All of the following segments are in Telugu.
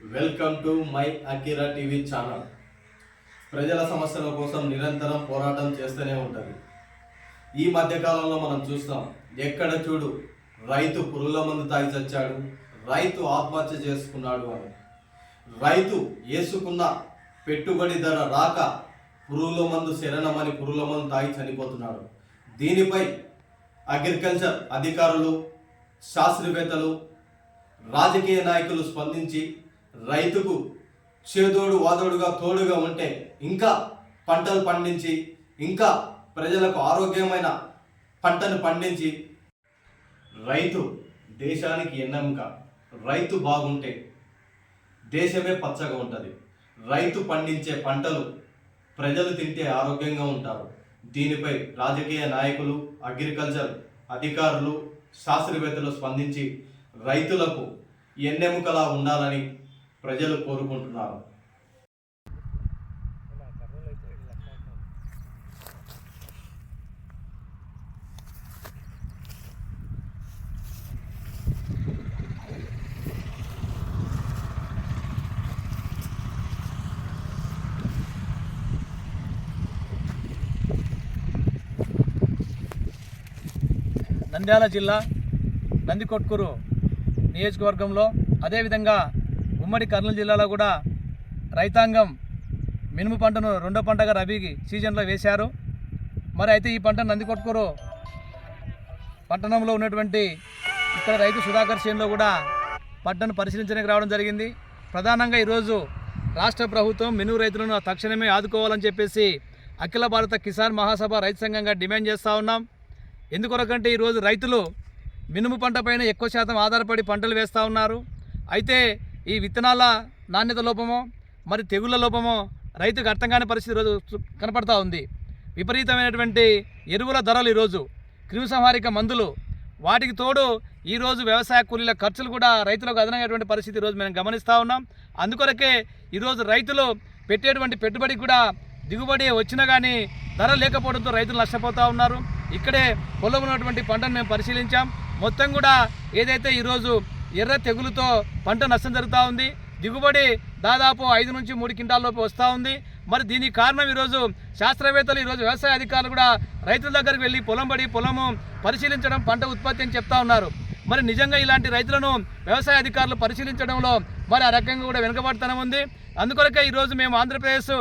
Welcome to my Akira TV channel ప్రజల సమస్యల కోసం నిరంతరం పోరాటం చేస్తూనే ఉంటుంది. ఈ మధ్యకాలంలో మనం చూస్తాం ఎక్కడ చూడు రైతు పురుగుల మందు తాగి చచ్చాడు రైతు ఆత్మహత్య చేసుకున్నాడు అని. రైతు వేసుకున్న పెట్టుబడి ధర రాక పురుగుల మందు శరణమని పురుగుల మందు తాగి చనిపోతున్నాడు. దీనిపై అగ్రికల్చర్ అధికారులు శాస్త్రవేత్తలు రాజకీయ నాయకులు స్పందించి రైతుకు చేదోడు వాదోడుగా తోడుగా ఉంటే ఇంకా పంటలు పండించి ఇంకా ప్రజలకు ఆరోగ్యమైన పంటను పండించి రైతు దేశానికి ఎన్నెముక రైతు బాగుంటే దేశమే పచ్చగా ఉంటుంది. రైతు పండించే పంటలు ప్రజలు తింటే ఆరోగ్యంగా ఉంటారు. దీనిపై రాజకీయ నాయకులు అగ్రికల్చర్ అధికారులు శాస్త్రవేత్తలు స్పందించి రైతులకు ఎన్నెముకలా ఉండాలని ప్రజలు కోరుకుంటున్నారు. నంద్యాల జిల్లా నందికొట్కూరు నియోజకవర్గంలో అదేవిధంగా ఉమ్మడి కర్నూలు జిల్లాలో కూడా రైతాంగం మినుము పంటను రెండో పంటగా రబీకి సీజన్లో వేశారు. మరి అయితే ఈ పంట నందికొట్కూరు పట్టణంలో ఉన్నటువంటి ఇక్కడ రైతు సుధాకర్ సేన్లో కూడా పంటను పరిశీలించడానికి రావడం జరిగింది. ప్రధానంగా ఈరోజు రాష్ట్ర ప్రభుత్వం మినుగు రైతులను తక్షణమే ఆదుకోవాలని చెప్పేసి అఖిల భారత కిసాన్ మహాసభ రైతు సంఘంగా డిమాండ్ చేస్తూ ఉన్నాం. ఎందుకొరకంటే ఈరోజు రైతులు మినుము పంట పైన ఎక్కువ శాతం ఆధారపడి పంటలు వేస్తూ ఉన్నారు. అయితే ఈ విత్తనాల నాణ్యత లోపమో మరి తెగుళ్ళ లోపమో రైతుకు అర్థం కాని పరిస్థితి ఈరోజు కనపడతా ఉంది. విపరీతమైనటువంటి ఎరువుల ధరలు ఈరోజు క్రిమిసంహారిక మందులు వాటికి తోడు ఈరోజు వ్యవసాయ కూలీల ఖర్చులు కూడా రైతులకు అదనమైనటువంటి పరిస్థితి ఈరోజు మేము గమనిస్తూ ఉన్నాం. అందుకొరకే ఈరోజు రైతులు పెట్టేటువంటి పెట్టుబడికి కూడా దిగుబడి వచ్చినా కానీ ధర లేకపోవడంతో రైతులు నష్టపోతూ ఉన్నారు. ఇక్కడే పొలం ఉన్నటువంటి పంటను మేము పరిశీలించాం. మొత్తం కూడా ఏదైతే ఈరోజు ఎర్ర తెగులుతో పంట నష్టం జరుగుతూ ఉంది. దిగుబడి దాదాపు ఐదు నుంచి మూడు క్వింటాల లోపు వస్తూ ఉంది. మరి దీనికి కారణం ఈరోజు శాస్త్రవేత్తలు ఈరోజు వ్యవసాయ అధికారులు కూడా రైతుల దగ్గరికి వెళ్ళి పొలం పడి పొలము పరిశీలించడం పంట ఉత్పత్తి అని చెప్తా ఉన్నారు. మరి నిజంగా ఇలాంటి రైతులను వ్యవసాయ అధికారులు పరిశీలించడంలో మరి ఆ రకంగా కూడా వెనుకబడతనం ఉంది. అందుకొరకే ఈరోజు మేము ఆంధ్రప్రదేశ్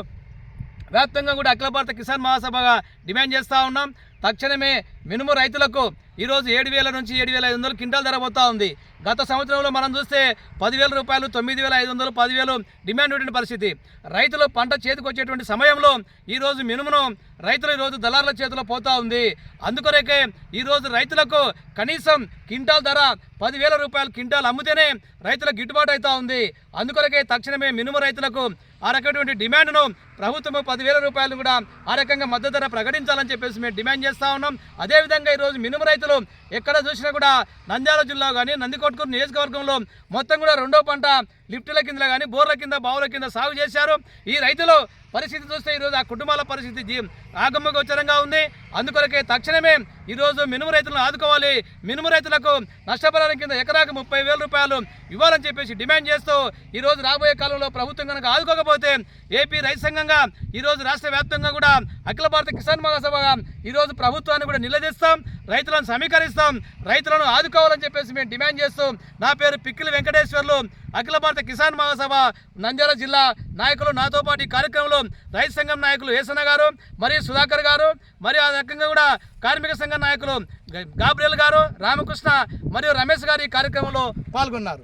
వ్యాప్తంగా కూడా అఖిల భారత కిసాన్ మహాసభగా డిమాండ్ చేస్తూ ఉన్నాం. తక్షణమే మినుము రైతులకు ఈరోజు ఏడు వేల నుంచి ఏడు వేల ఐదు వందలు క్వింటాల్ ధర పోతా ఉంది. గత సంవత్సరంలో మనం చూస్తే పదివేల రూపాయలు తొమ్మిది వేల ఐదు వందలు పదివేలు డిమాండ్ ఉండే పరిస్థితి. రైతులు పంట చేతికొచ్చేటువంటి సమయంలో ఈరోజు మినుమును రైతులు ఈరోజు దళారుల చేతిలో పోతా ఉంది. అందుకొరకే ఈరోజు రైతులకు కనీసం క్వింటాల్ ధర పదివేల రూపాయలు క్వింటాల్ అమ్మితేనే రైతులకు గిట్టుబాటు అవుతా ఉంది. అందుకొరకే తక్షణమే మినుము రైతులకు ఆ రకమైనటువంటి డిమాండ్ను ప్రభుత్వం పదివేల రూపాయలు కూడా ఆ రకంగా మద్దతు ధర ప్రకటించాలని చెప్పేసి మేము డిమాండ్ చేస్తూ ఉన్నాం. అదే అదేవిధంగా ఈరోజు మినుము రైతులు ఎక్కడ చూసినా కూడా నంద్యాల జిల్లా కానీ నందికొట్కూరు నియోజకవర్గంలో మొత్తం కూడా రెండో పంట లిఫ్టుల కింద కానీ బోర్ల కింద బావుల కింద సాగు చేశారు. ఈ రైతులు పరిస్థితి చూస్తే ఈరోజు ఆ కుటుంబాల పరిస్థితి ఆగమగోచరంగా ఉంది. అందుకొరకే తక్షణమే ఈరోజు మినుము రైతులను ఆదుకోవాలి. మినుము రైతులకు నష్టపరిహారం కింద ఎకరాకు ముప్పై వేల రూపాయలు ఇవ్వాలని చెప్పేసి డిమాండ్ చేస్తూ ఈరోజు రాబోయే కాలంలో ప్రభుత్వం కనుక ఆదుకోకపోతే ఏపీ రైతు సంఘంగా ఈరోజు రాష్ట్ర వ్యాప్తంగా కూడా అఖిల భారత కిసాన్ మహాసభగా ఈరోజు ప్రభుత్వాన్ని కూడా నిలదీస్తాం. రైతులను సమీకరిస్తాం. రైతులను ఆదుకోవాలని చెప్పేసి మేము డిమాండ్ చేస్తూ నా పేరు పిక్కిలి వెంకటేశ్వర్లు. అఖిల భారత కిసాన్ మహాసభ నంద్యాల జిల్లా నాయకులు నాతో పాటు ఈ కార్యక్రమంలో రైతు సంఘం నాయకులు ఏసన్న గారు మరియు సుధాకర్ గారు మరియు ఆ రకంగా కూడా కార్మిక సంఘం నాయకులు గ- గాబ్రియల్ గారు రామకృష్ణ మరియు రమేష్ గారు ఈ కార్యక్రమంలో పాల్గొన్నారు.